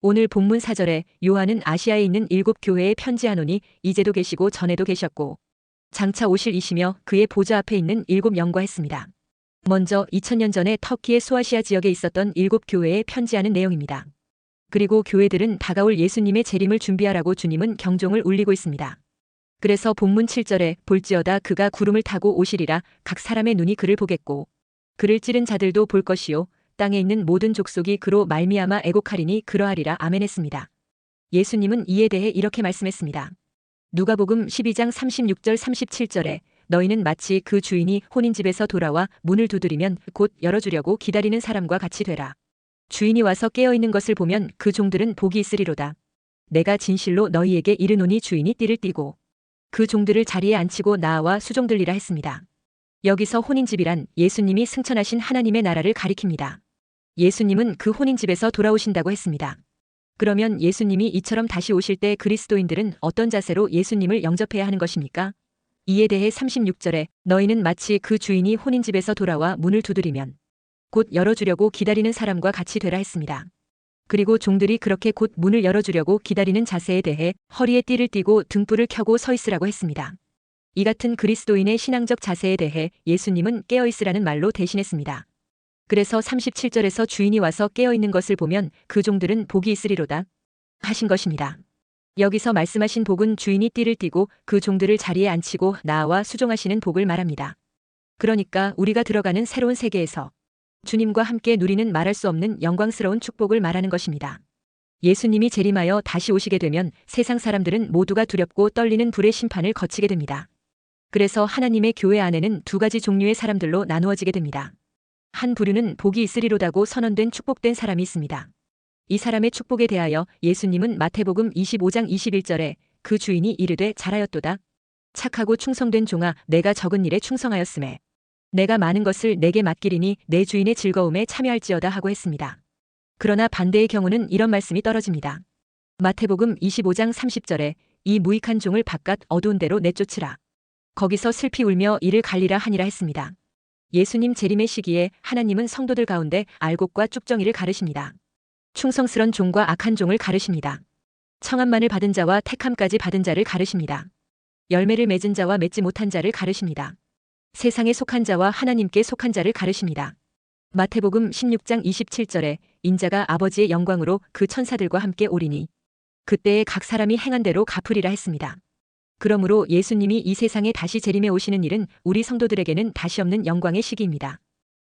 오늘 본문 사절에 요한은 아시아에 있는 일곱 교회에 편지하노니 이제도 계시고 전에도 계셨고 장차 오실 이시며 그의 보좌 앞에 있는 일곱 영과 했습니다. 먼저 2000년 전에 터키의 소아시아 지역에 있었던 일곱 교회에 편지하는 내용입니다. 그리고 교회들은 다가올 예수님의 재림을 준비하라고 주님은 경종을 울리고 있습니다. 그래서 본문 7절에 볼지어다 그가 구름을 타고 오시리라 각 사람의 눈이 그를 보겠고 그를 찌른 자들도 볼 것이요 땅에 있는 모든 족속이 그로 말미암아 애곡하리니 그러하리라 아멘했습니다. 예수님은 이에 대해 이렇게 말씀했습니다. 누가복음 12장 36절 37절에 너희는 마치 그 주인이 혼인집에서 돌아와 문을 두드리면 곧 열어주려고 기다리는 사람과 같이 되라. 주인이 와서 깨어 있는 것을 보면 그 종들은 복이 있으리로다. 내가 진실로 너희에게 이르노니 주인이 띠를 띠고 그 종들을 자리에 앉히고 나와 수종들리라 했습니다. 여기서 혼인집이란 예수님이 승천하신 하나님의 나라를 가리킵니다. 예수님은 그 혼인 집에서 돌아오신다고 했습니다. 그러면 예수님이 이처럼 다시 오실 때 그리스도인들은 어떤 자세로 예수님을 영접해야 하는 것입니까? 이에 대해 36절에 너희는 마치 그 주인이 혼인 집에서 돌아와 문을 두드리면 곧 열어주려고 기다리는 사람과 같이 되라 했습니다. 그리고 종들이 그렇게 곧 문을 열어주려고 기다리는 자세에 대해 허리에 띠를 띠고 등불을 켜고 서 있으라고 했습니다. 이 같은 그리스도인의 신앙적 자세에 대해 예수님은 깨어 있으라는 말로 대신했습니다. 그래서 37절에서 주인이 와서 깨어있는 것을 보면 그 종들은 복이 있으리로다 하신 것입니다. 여기서 말씀하신 복은 주인이 띠를 띠고 그 종들을 자리에 앉히고 나와 수종하시는 복을 말합니다. 그러니까 우리가 들어가는 새로운 세계에서 주님과 함께 누리는 말할 수 없는 영광스러운 축복을 말하는 것입니다. 예수님이 재림하여 다시 오시게 되면 세상 사람들은 모두가 두렵고 떨리는 불의 심판을 거치게 됩니다. 그래서 하나님의 교회 안에는 두 가지 종류의 사람들로 나누어지게 됩니다. 한 부류는 복이 있으리로다고 선언된 축복된 사람이 있습니다. 이 사람의 축복에 대하여 예수님은 마태복음 25장 21절에 그 주인이 이르되 잘하였도다. 착하고 충성된 종아 내가 적은 일에 충성하였음에 내가 많은 것을 내게 맡기리니 내 주인의 즐거움에 참여할지어다 하고 했습니다. 그러나 반대의 경우는 이런 말씀이 떨어집니다. 마태복음 25장 30절에 이 무익한 종을 바깥 어두운 데로 내쫓으라. 거기서 슬피 울며 이를 갈리라 하니라 했습니다. 예수님 재림의 시기에 하나님은 성도들 가운데 알곡과 쭉정이를 가르십니다. 충성스런 종과 악한 종을 가르십니다. 청함만을 받은 자와 택함까지 받은 자를 가르십니다. 열매를 맺은 자와 맺지 못한 자를 가르십니다. 세상에 속한 자와 하나님께 속한 자를 가르십니다. 마태복음 16장 27절에 인자가 아버지의 영광으로 그 천사들과 함께 오리니 그때에 각 사람이 행한 대로 갚으리라 했습니다. 그러므로 예수님이 이 세상에 다시 재림해 오시는 일은 우리 성도들에게는 다시 없는 영광의 시기입니다.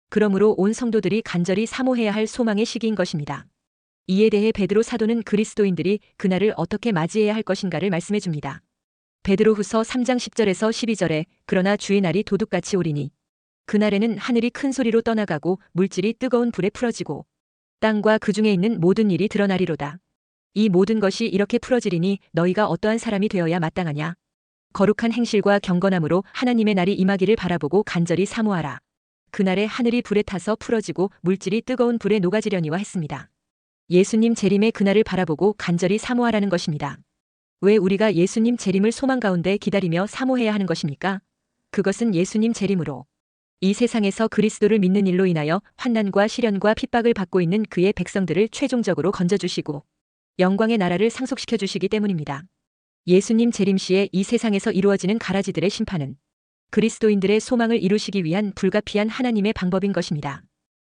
그러므로 온 성도들이 간절히 사모해야 할 소망의 시기인 것입니다. 이에 대해 베드로 사도는 그리스도인들이 그날을 어떻게 맞이해야 할 것인가를 말씀해 줍니다. 베드로후서 3장 10절에서 12절에 그러나 주의 날이 도둑같이 오리니 그날에는 하늘이 큰 소리로 떠나가고 물질이 뜨거운 불에 풀어지고 땅과 그 중에 있는 모든 일이 드러나리로다. 이 모든 것이 이렇게 풀어지리니 너희가 어떠한 사람이 되어야 마땅하냐. 거룩한 행실과 경건함으로 하나님의 날이 임하기를 바라보고 간절히 사모하라. 그날에 하늘이 불에 타서 풀어지고 물질이 뜨거운 불에 녹아지려니와 했습니다. 예수님 재림의 그날을 바라보고 간절히 사모하라는 것입니다. 왜 우리가 예수님 재림을 소망 가운데 기다리며 사모해야 하는 것입니까? 그것은 예수님 재림으로 이 세상에서 그리스도를 믿는 일로 인하여 환난과 시련과 핍박을 받고 있는 그의 백성들을 최종적으로 건져주시고 영광의 나라를 상속시켜 주시기 때문입니다. 예수님 재림 시에 이 세상에서 이루어지는 가라지들의 심판은 그리스도인들의 소망을 이루시기 위한 불가피한 하나님의 방법인 것입니다.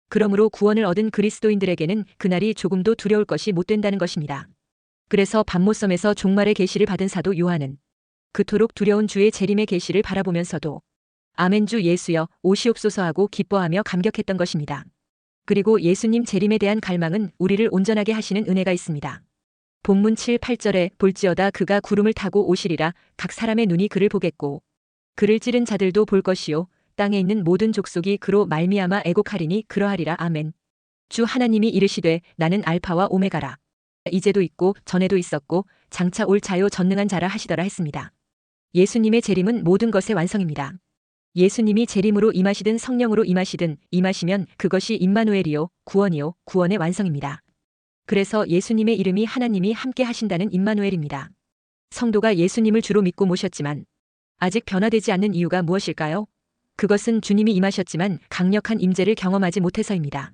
그러므로 구원을 얻은 그리스도인들에게는 그날이 조금도 두려울 것이 못 된다는 것입니다. 그래서 밤모섬에서 종말의 계시를 받은 사도 요한은 그토록 두려운 주의 재림의 계시를 바라보면서도 아멘 주 예수여 오시옵소서 하고 기뻐하며 감격했던 것입니다. 그리고 예수님 재림에 대한 갈망은 우리를 온전하게 하시는 은혜가 있습니다. 본문 7, 8절에 볼지어다 그가 구름을 타고 오시리라 각 사람의 눈이 그를 보겠고 그를 찌른 자들도 볼 것이요 땅에 있는 모든 족속이 그로 말미암아 애곡하리니 그러하리라 아멘. 주 하나님이 이르시되 나는 알파와 오메가라. 이제도 있고 전에도 있었고 장차 올 자요 전능한 자라 하시더라 했습니다. 예수님의 재림은 모든 것의 완성입니다. 예수님이 재림으로 임하시든 성령으로 임하시든 임하시면 그것이 임마누엘이요 구원이요 구원의 완성입니다. 그래서 예수님의 이름이 하나님이 함께 하신다는 임마누엘입니다. 성도가 예수님을 주로 믿고 모셨지만 아직 변화되지 않는 이유가 무엇일까요? 그것은 주님이 임하셨지만 강력한 임재를 경험하지 못해서입니다.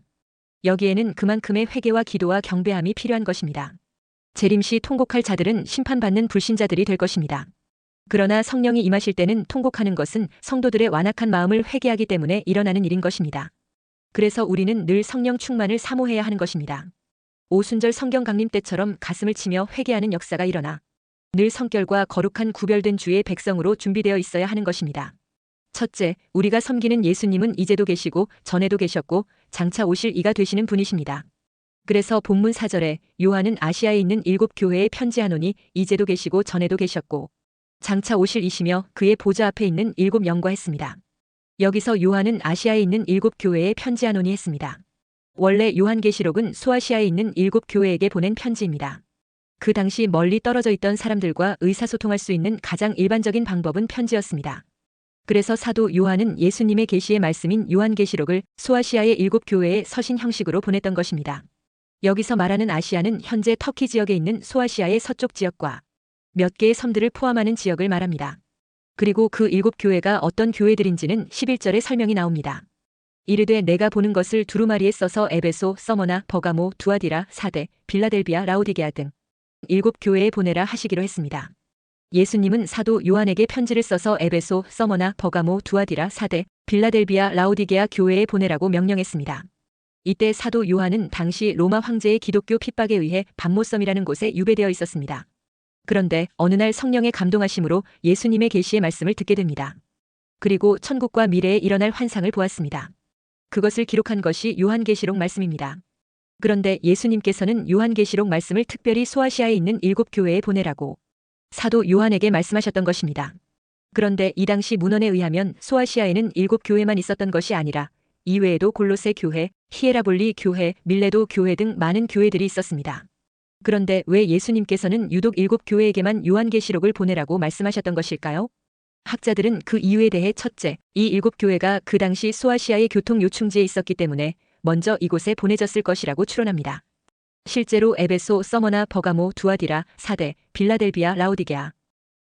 여기에는 그만큼의 회개와 기도와 경배함이 필요한 것입니다. 재림시 통곡할 자들은 심판받는 불신자들이 될 것입니다. 그러나 성령이 임하실 때는 통곡하는 것은 성도들의 완악한 마음을 회개하기 때문에 일어나는 일인 것입니다. 그래서 우리는 늘 성령 충만을 사모해야 하는 것입니다. 오순절 성경 강림 때처럼 가슴을 치며 회개하는 역사가 일어나 늘 성결과 거룩한 구별된 주의 백성으로 준비되어 있어야 하는 것입니다. 첫째, 우리가 섬기는 예수님은 이제도 계시고 전에도 계셨고 장차 오실 이가 되시는 분이십니다. 그래서 본문 4절에 요한은 아시아에 있는 일곱 교회에 편지하노니 이제도 계시고 전에도 계셨고 장차 오실 이시며 그의 보좌 앞에 있는 일곱 영과 했습니다. 여기서 요한은 아시아에 있는 일곱 교회에 편지하노니 했습니다. 원래 요한계시록은 소아시아에 있는 일곱 교회에게 보낸 편지입니다. 그 당시 멀리 떨어져 있던 사람들과 의사소통할 수 있는 가장 일반적인 방법은 편지였습니다. 그래서 사도 요한은 예수님의 계시의 말씀인 요한계시록을 소아시아의 일곱 교회에 서신 형식으로 보냈던 것입니다. 여기서 말하는 아시아는 현재 터키 지역에 있는 소아시아의 서쪽 지역과 몇 개의 섬들을 포함하는 지역을 말합니다. 그리고 그 일곱 교회가 어떤 교회들인지는 11절에 설명이 나옵니다. 이르되 내가 보는 것을 두루마리에 써서 에베소, 서머나, 버가모, 두아디라, 사대, 빌라델비아, 라우디게아 등 일곱 교회에 보내라 하시기로 했습니다. 예수님은 사도 요한에게 편지를 써서 에베소, 서머나, 버가모, 두아디라, 사대, 빌라델비아, 라우디게아 교회에 보내라고 명령했습니다. 이때 사도 요한은 당시 로마 황제의 기독교 핍박에 의해 밤모섬이라는 곳에 유배되어 있었습니다. 그런데 어느 날 성령의 감동하심으로 예수님의 계시의 말씀을 듣게 됩니다. 그리고 천국과 미래에 일어날 환상을 보았습니다. 그것을 기록한 것이 요한계시록 말씀입니다. 그런데 예수님께서는 요한계시록 말씀을 특별히 소아시아에 있는 일곱 교회에 보내라고 사도 요한에게 말씀하셨던 것입니다. 그런데 이 당시 문헌에 의하면 소아시아에는 일곱 교회만 있었던 것이 아니라 이외에도 골로새 교회, 히에라볼리 교회, 밀레도 교회 등 많은 교회들이 있었습니다. 그런데 왜 예수님께서는 유독 일곱 교회에게만 요한계시록을 보내라고 말씀하셨던 것일까요? 학자들은 그 이유에 대해 첫째, 이 일곱 교회가 그 당시 소아시아의 교통 요충지에 있었기 때문에 먼저 이곳에 보내졌을 것이라고 추론합니다. 실제로 에베소, 서머나, 버가모, 두아디라, 사대, 빌라델비아, 라우디게아.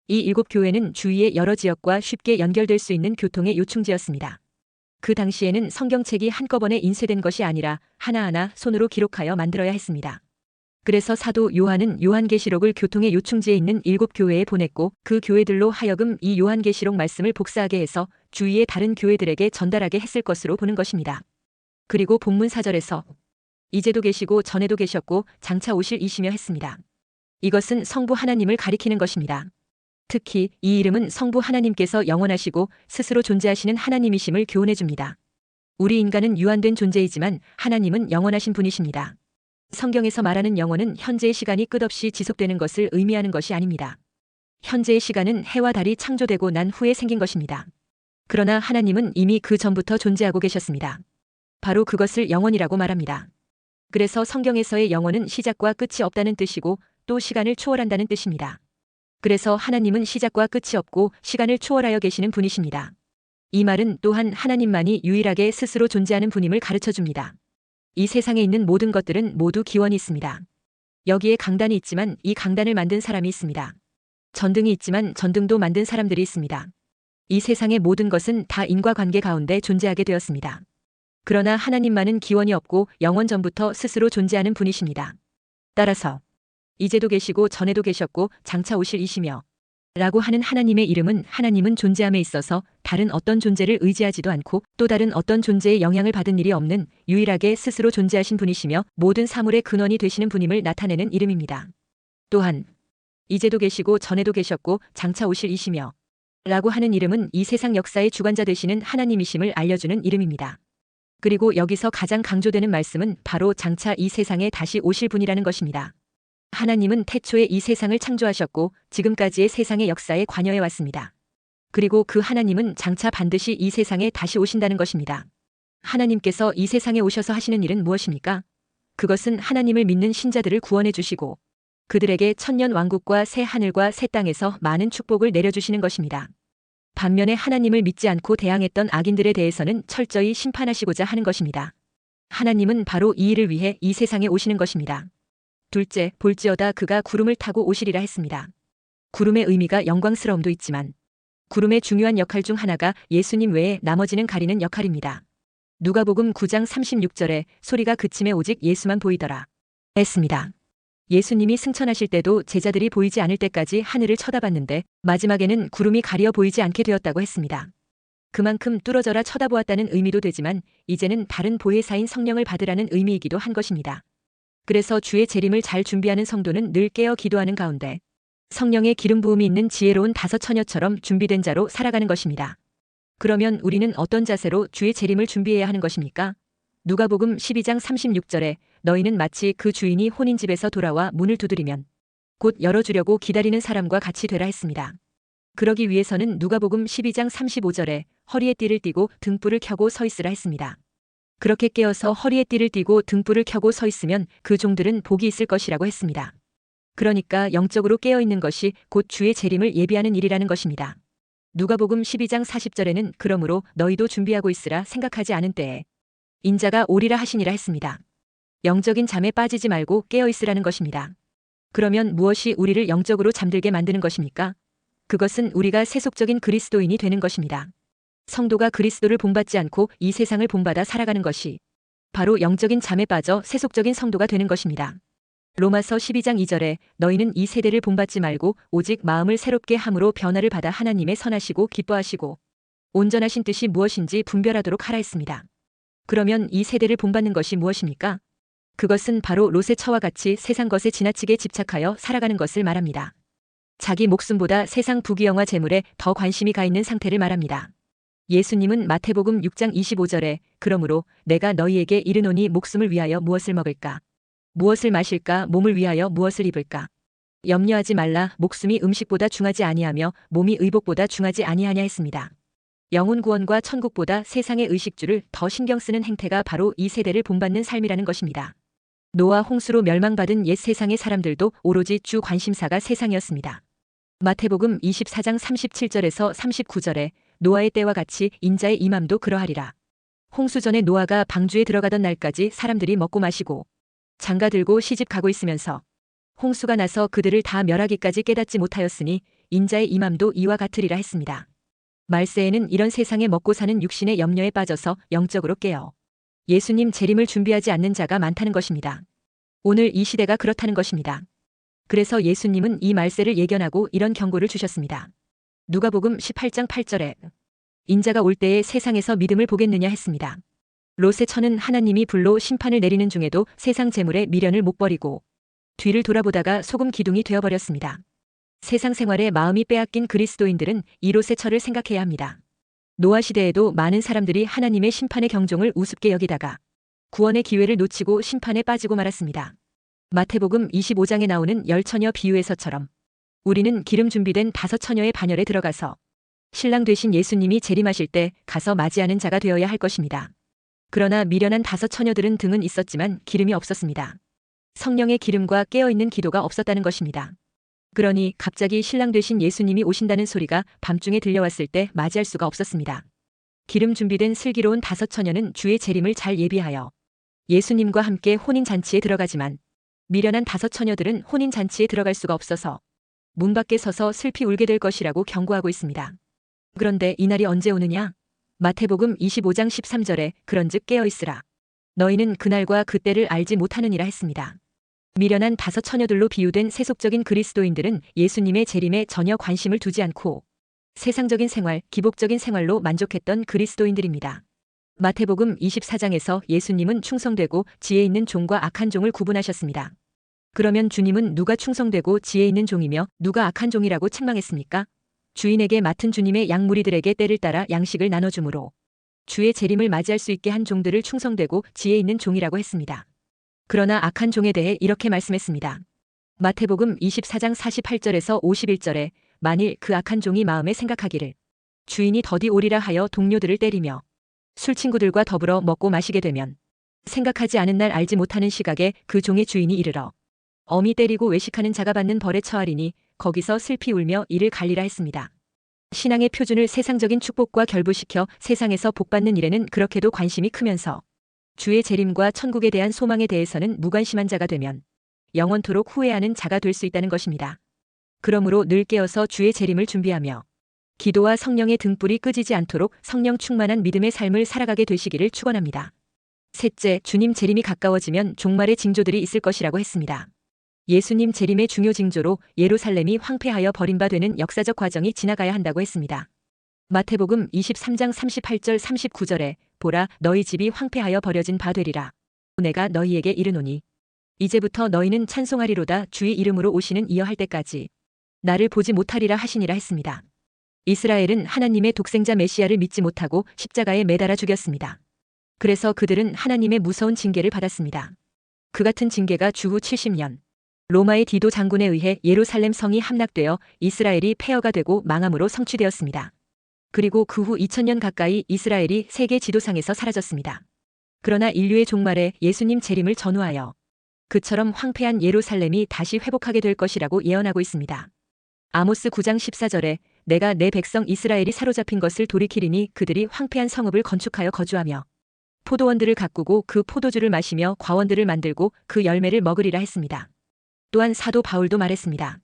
이 일곱 교회는 주위의 여러 지역과 쉽게 연결될 수 있는 교통의 요충지였습니다. 그 당시에는 성경책이 한꺼번에 인쇄된 것이 아니라 하나하나 손으로 기록하여 만들어야 했습니다. 그래서 사도 요한은 요한계시록을 교통의 요충지에 있는 일곱 교회에 보냈고 그 교회들로 하여금 이 요한계시록 말씀을 복사하게 해서 주위의 다른 교회들에게 전달하게 했을 것으로 보는 것입니다. 그리고 본문 사절에서 이제도 계시고 전에도 계셨고 장차 오실 이시며 했습니다. 이것은 성부 하나님을 가리키는 것입니다. 특히 이 이름은 성부 하나님께서 영원하시고 스스로 존재하시는 하나님이심을 교훈해 줍니다. 우리 인간은 유한된 존재이지만 하나님은 영원하신 분이십니다. 성경에서 말하는 영혼은 현재의 시간이 끝없이 지속되는 것을 의미하는 것이 아닙니다. 현재의 시간은 해와 달이 창조되고 난 후에 생긴 것입니다. 그러나 하나님은 이미 그 전부터 존재하고 계셨습니다. 바로 그것을 영원이라고 말합니다. 그래서 성경에서의 영원은 시작과 끝이 없다는 뜻이고 또 시간을 초월한다는 뜻입니다. 그래서 하나님은 시작과 끝이 없고 시간을 초월하여 계시는 분이십니다. 이 말은 또한 하나님만이 유일하게 스스로 존재하는 분임을 가르쳐 줍니다. 이 세상에 있는 모든 것들은 모두 기원이 있습니다. 여기에 강단이 있지만 이 강단을 만든 사람이 있습니다. 전등이 있지만 전등도 만든 사람들이 있습니다. 이 세상의 모든 것은 다 인과관계 가운데 존재하게 되었습니다. 그러나 하나님만은 기원이 없고 영원 전부터 스스로 존재하는 분이십니다. 따라서 이제도 계시고 전에도 계셨고 장차 오실 이시며 라고 하는 하나님의 이름은 하나님은 존재함에 있어서 다른 어떤 존재를 의지하지도 않고 또 다른 어떤 존재의 영향을 받은 일이 없는 유일하게 스스로 존재하신 분이시며 모든 사물의 근원이 되시는 분임을 나타내는 이름입니다. 또한 이제도 계시고 전에도 계셨고 장차 오실 이시며 라고 하는 이름은 이 세상 역사의 주관자 되시는 하나님이심을 알려주는 이름입니다. 그리고 여기서 가장 강조되는 말씀은 바로 장차 이 세상에 다시 오실 분이라는 것입니다. 하나님은 태초에 이 세상을 창조하셨고 지금까지의 세상의 역사에 관여해 왔습니다. 그리고 그 하나님은 장차 반드시 이 세상에 다시 오신다는 것입니다. 하나님께서 이 세상에 오셔서 하시는 일은 무엇입니까? 그것은 하나님을 믿는 신자들을 구원해 주시고 그들에게 천년 왕국과 새 하늘과 새 땅에서 많은 축복을 내려주시는 것입니다. 반면에 하나님을 믿지 않고 대항했던 악인들에 대해서는 철저히 심판하시고자 하는 것입니다. 하나님은 바로 이 일을 위해 이 세상에 오시는 것입니다. 둘째, 볼지어다 그가 구름을 타고 오시리라 했습니다. 구름의 의미가 영광스러움도 있지만 구름의 중요한 역할 중 하나가 예수님 외에 나머지는 가리는 역할입니다. 누가복음 9장 36절에 소리가 그침에 오직 예수만 보이더라. 했습니다. 예수님이 승천하실 때도 제자들이 보이지 않을 때까지 하늘을 쳐다봤는데 마지막에는 구름이 가려 보이지 않게 되었다고 했습니다. 그만큼 뚫어져라 쳐다보았다는 의미도 되지만 이제는 다른 보혜사인 성령을 받으라는 의미이기도 한 것입니다. 그래서 주의 재림을 잘 준비하는 성도는 늘 깨어 기도하는 가운데 성령의 기름 부음이 있는 지혜로운 다섯 처녀처럼 준비된 자로 살아가는 것입니다. 그러면 우리는 어떤 자세로 주의 재림을 준비해야 하는 것입니까? 누가복음 12장 36절에 너희는 마치 그 주인이 혼인 집에서 돌아와 문을 두드리면 곧 열어주려고 기다리는 사람과 같이 되라 했습니다. 그러기 위해서는 누가복음 12장 35절에 허리에 띠를 띠고 등불을 켜고 서 있으라 했습니다. 그렇게 깨어서 허리에 띠를 띠고 등불을 켜고 서 있으면 그 종들은 복이 있을 것이라고 했습니다. 그러니까 영적으로 깨어 있는 것이 곧 주의 재림을 예비하는 일이라는 것입니다. 누가복음 12장 40절에는 그러므로 너희도 준비하고 있으라 생각하지 않은 때에 인자가 오리라 하시니라 했습니다. 영적인 잠에 빠지지 말고 깨어 있으라는 것입니다. 그러면 무엇이 우리를 영적으로 잠들게 만드는 것입니까? 그것은 우리가 세속적인 그리스도인이 되는 것입니다. 성도가 그리스도를 본받지 않고 이 세상을 본받아 살아가는 것이 바로 영적인 잠에 빠져 세속적인 성도가 되는 것입니다. 로마서 12장 2절에 너희는 이 세대를 본받지 말고 오직 마음을 새롭게 함으로 변화를 받아 하나님의 선하시고 기뻐하시고 온전하신 뜻이 무엇인지 분별하도록 하라 했습니다. 그러면 이 세대를 본받는 것이 무엇입니까? 그것은 바로 롯의 처와 같이 세상 것에 지나치게 집착하여 살아가는 것을 말합니다. 자기 목숨보다 세상 부귀영화 재물에 더 관심이 가 있는 상태를 말합니다. 예수님은 마태복음 6장 25절에 그러므로 내가 너희에게 이르노니 목숨을 위하여 무엇을 먹을까 무엇을 마실까 몸을 위하여 무엇을 입을까 염려하지 말라 목숨이 음식보다 중하지 아니하며 몸이 의복보다 중하지 아니하냐 했습니다. 영혼 구원과 천국보다 세상의 의식주를 더 신경 쓰는 행태가 바로 이 세대를 본받는 삶이라는 것입니다. 노아 홍수로 멸망받은 옛 세상의 사람들도 오로지 주 관심사가 세상이었습니다. 마태복음 24장 37절에서 39절에 노아의 때와 같이 인자의 임함도 그러하리라. 홍수 전에 노아가 방주에 들어가던 날까지 사람들이 먹고 마시고 장가 들고 시집 가고 있으면서 홍수가 나서 그들을 다 멸하기까지 깨닫지 못하였으니 인자의 임함도 이와 같으리라 했습니다. 말세에는 이런 세상에 먹고 사는 육신의 염려에 빠져서 영적으로 깨어 예수님 재림을 준비하지 않는 자가 많다는 것입니다. 오늘 이 시대가 그렇다는 것입니다. 그래서 예수님은 이 말세를 예견하고 이런 경고를 주셨습니다. 누가복음 18장 8절에 인자가 올 때에 세상에서 믿음을 보겠느냐 했습니다. 롯의 처는 하나님이 불로 심판을 내리는 중에도 세상 재물에 미련을 못 버리고 뒤를 돌아보다가 소금 기둥이 되어버렸습니다. 세상 생활에 마음이 빼앗긴 그리스도인들은 이 롯의 처를 생각해야 합니다. 노아 시대에도 많은 사람들이 하나님의 심판의 경종을 우습게 여기다가 구원의 기회를 놓치고 심판에 빠지고 말았습니다. 마태복음 25장에 나오는 열 처녀 비유에서처럼 우리는 기름 준비된 다섯 처녀의 반열에 들어가서 신랑 되신 예수님이 재림하실 때 가서 맞이하는 자가 되어야 할 것입니다. 그러나 미련한 다섯 처녀들은 등은 있었지만 기름이 없었습니다. 성령의 기름과 깨어있는 기도가 없었다는 것입니다. 그러니 갑자기 신랑 되신 예수님이 오신다는 소리가 밤중에 들려왔을 때 맞이할 수가 없었습니다. 기름 준비된 슬기로운 다섯 처녀는 주의 재림을 잘 예비하여 예수님과 함께 혼인 잔치에 들어가지만 미련한 다섯 처녀들은 혼인 잔치에 들어갈 수가 없어서 문 밖에 서서 슬피 울게 될 것이라고 경고하고 있습니다. 그런데 이날이 언제 오느냐? 마태복음 25장 13절에 그런즉 깨어 있으라. 너희는 그날과 그때를 알지 못하느니라 했습니다. 미련한 다섯 처녀들로 비유된 세속적인 그리스도인들은 예수님의 재림에 전혀 관심을 두지 않고 세상적인 생활, 기복적인 생활로 만족했던 그리스도인들입니다. 마태복음 24장에서 예수님은 충성되고 지혜 있는 종과 악한 종을 구분하셨습니다. 그러면 주님은 누가 충성되고 지혜 있는 종이며 누가 악한 종이라고 책망했습니까? 주인에게 맡은 주님의 양무리들에게 때를 따라 양식을 나눠주므로 주의 재림을 맞이할 수 있게 한 종들을 충성되고 지혜 있는 종이라고 했습니다. 그러나 악한 종에 대해 이렇게 말씀했습니다. 마태복음 24장 48절에서 51절에 만일 그 악한 종이 마음에 생각하기를 주인이 더디 오리라 하여 동료들을 때리며 술 친구들과 더불어 먹고 마시게 되면 생각하지 않은 날 알지 못하는 시각에 그 종의 주인이 이르러 어미 때리고 외식하는 자가 받는 벌에 처하리니 거기서 슬피 울며 이를 갈리라 했습니다. 신앙의 표준을 세상적인 축복과 결부시켜 세상에서 복받는 일에는 그렇게도 관심이 크면서 주의 재림과 천국에 대한 소망에 대해서는 무관심한 자가 되면 영원토록 후회하는 자가 될 수 있다는 것입니다. 그러므로 늘 깨어서 주의 재림을 준비하며 기도와 성령의 등불이 끄지지 않도록 성령 충만한 믿음의 삶을 살아가게 되시기를 축원합니다. 셋째, 주님 재림이 가까워지면 종말의 징조들이 있을 것이라고 했습니다. 예수님 재림의 중요 징조로 예루살렘이 황폐하여 버림받되는 역사적 과정이 지나가야 한다고 했습니다. 마태복음 23장 38절 39절에 보라 너희 집이 황폐하여 버려진 바 되리라. 내가 너희에게 이르노니 이제부터 너희는 찬송하리로다 주의 이름으로 오시는 이어 할 때까지 나를 보지 못하리라 하시니라 했습니다. 이스라엘은 하나님의 독생자 메시아를 믿지 못하고 십자가에 매달아 죽였습니다. 그래서 그들은 하나님의 무서운 징계를 받았습니다. 그 같은 징계가 주후 70년 로마의 디도 장군에 의해 예루살렘 성이 함락되어 이스라엘이 폐허가 되고 망함으로 성취되었습니다. 그리고 그 후 2000년 가까이 이스라엘이 세계 지도상에서 사라졌습니다. 그러나 인류의 종말에 예수님 재림을 전후하여 그처럼 황폐한 예루살렘이 다시 회복하게 될 것이라고 예언하고 있습니다. 아모스 9장 14절에 내가 내 백성 이스라엘이 사로잡힌 것을 돌이키리니 그들이 황폐한 성읍을 건축하여 거주하며 포도원들을 가꾸고 그 포도주를 마시며 과원들을 만들고 그 열매를 먹으리라 했습니다. 또한 사도 바울도 말했습니다.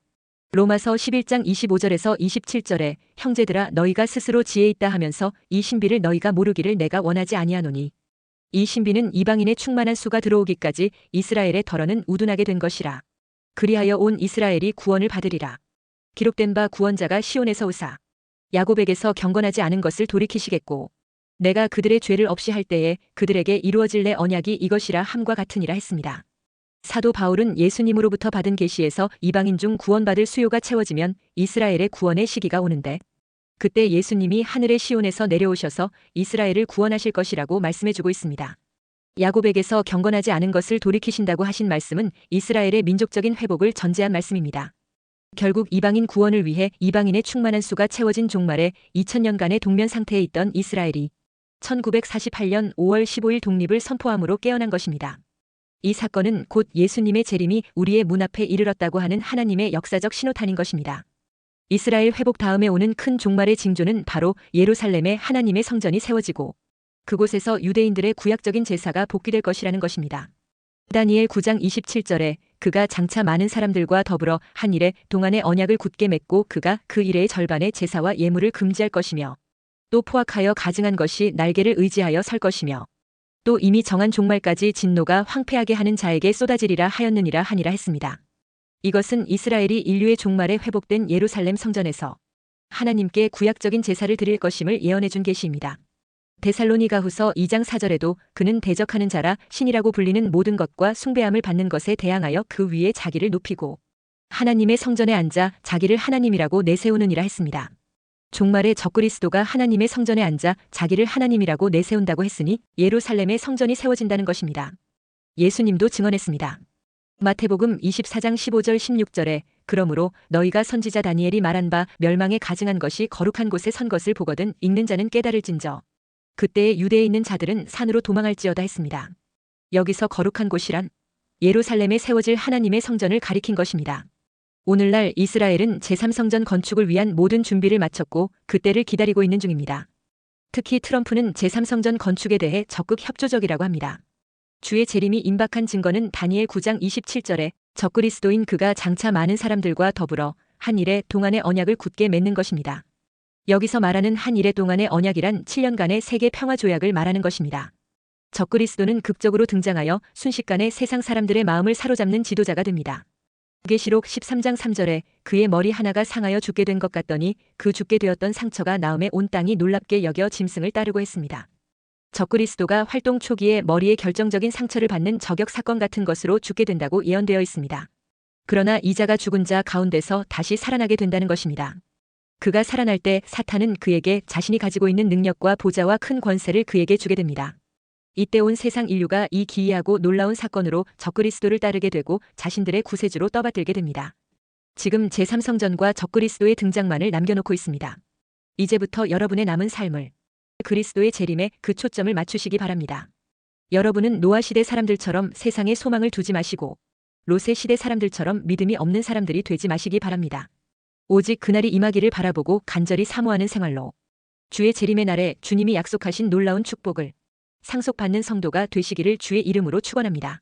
로마서 11장 25절에서 27절에 형제들아 너희가 스스로 지혜 있다 하면서 이 신비를 너희가 모르기를 내가 원하지 아니하노니 이 신비는 이방인의 충만한 수가 들어오기까지 이스라엘의 덜어는 우둔하게 된 것이라. 그리하여 온 이스라엘이 구원을 받으리라. 기록된 바 구원자가 시온에서 오사 야곱에게서 경건하지 않은 것을 돌이키시겠고 내가 그들의 죄를 없이 할 때에 그들에게 이루어질 내 언약이 이것이라 함과 같으니라 했습니다. 사도 바울은 예수님으로부터 받은 계시에서 이방인 중 구원받을 수요가 채워지면 이스라엘의 구원의 시기가 오는데 그때 예수님이 하늘의 시온에서 내려오셔서 이스라엘을 구원하실 것이라고 말씀해주고 있습니다. 야곱에게서 경건하지 않은 것을 돌이키신다고 하신 말씀은 이스라엘의 민족적인 회복을 전제한 말씀입니다. 결국 이방인 구원을 위해 이방인의 충만한 수가 채워진 종말에 2000년간의 동면 상태에 있던 이스라엘이 1948년 5월 15일 독립을 선포함으로 깨어난 것입니다. 이 사건은 곧 예수님의 재림이 우리의 문 앞에 이르렀다고 하는 하나님의 역사적 신호탄인 것입니다. 이스라엘 회복 다음에 오는 큰 종말의 징조는 바로 예루살렘에 하나님의 성전이 세워지고 그곳에서 유대인들의 구약적인 제사가 복귀될 것이라는 것입니다. 다니엘 9장 27절에 그가 장차 많은 사람들과 더불어 한 일에 동안의 언약을 굳게 맺고 그가 그 일의 절반의 제사와 예물을 금지할 것이며 또 포악하여 가증한 것이 날개를 의지하여 설 것이며 또 이미 정한 종말까지 진노가 황폐하게 하는 자에게 쏟아지리라 하였느니라 하니라 했습니다. 이것은 이스라엘이 인류의 종말에 회복된 예루살렘 성전에서 하나님께 구약적인 제사를 드릴 것임을 예언해 준 계시입니다. 데살로니가 후서 2장 4절에도 그는 대적하는 자라 신이라고 불리는 모든 것과 숭배함을 받는 것에 대항하여 그 위에 자기를 높이고 하나님의 성전에 앉아 자기를 하나님이라고 내세우느니라 했습니다. 종말에 적그리스도가 하나님의 성전에 앉아 자기를 하나님이라고 내세운다고 했으니 예루살렘의 성전이 세워진다는 것입니다. 예수님도 증언했습니다. 마태복음 24장 15절 16절에 그러므로 너희가 선지자 다니엘이 말한 바 멸망에 가증한 것이 거룩한 곳에 선 것을 보거든 읽는 자는 깨달을진저 그때에 유대에 있는 자들은 산으로 도망할지어다 했습니다. 여기서 거룩한 곳이란 예루살렘에 세워질 하나님의 성전을 가리킨 것입니다. 오늘날 이스라엘은 제3성전 건축을 위한 모든 준비를 마쳤고 그때를 기다리고 있는 중입니다. 특히 트럼프는 제3성전 건축에 대해 적극 협조적이라고 합니다. 주의 재림이 임박한 증거는 다니엘 9장 27절에 적그리스도인 그가 장차 많은 사람들과 더불어 한 일에 동안의 언약을 굳게 맺는 것입니다. 여기서 말하는 한 일의 동안의 언약이란 7년간의 세계 평화 조약을 말하는 것입니다. 적그리스도는 극적으로 등장하여 순식간에 세상 사람들의 마음을 사로잡는 지도자가 됩니다. 계시록 13장 3절에 그의 머리 하나가 상하여 죽게 된 것 같더니 그 죽게 되었던 상처가 나음에 온 땅이 놀랍게 여겨 짐승을 따르고 했습니다. 적그리스도가 활동 초기에 머리에 결정적인 상처를 받는 저격 사건 같은 것으로 죽게 된다고 예언되어 있습니다. 그러나 이자가 죽은 자 가운데서 다시 살아나게 된다는 것입니다. 그가 살아날 때 사탄은 그에게 자신이 가지고 있는 능력과 보좌와 큰 권세를 그에게 주게 됩니다. 이때 온 세상 인류가 이 기이하고 놀라운 사건으로 적그리스도를 따르게 되고 자신들의 구세주로 떠받들게 됩니다. 지금 제3성전과 적그리스도의 등장만을 남겨놓고 있습니다. 이제부터 여러분의 남은 삶을 그리스도의 재림에 그 초점을 맞추시기 바랍니다. 여러분은 노아 시대 사람들처럼 세상에 소망을 두지 마시고 로세 시대 사람들처럼 믿음이 없는 사람들이 되지 마시기 바랍니다. 오직 그날이 임하기를 바라보고 간절히 사모하는 생활로 주의 재림의 날에 주님이 약속하신 놀라운 축복을 상속받는 성도가 되시기를 주의 이름으로 축원합니다.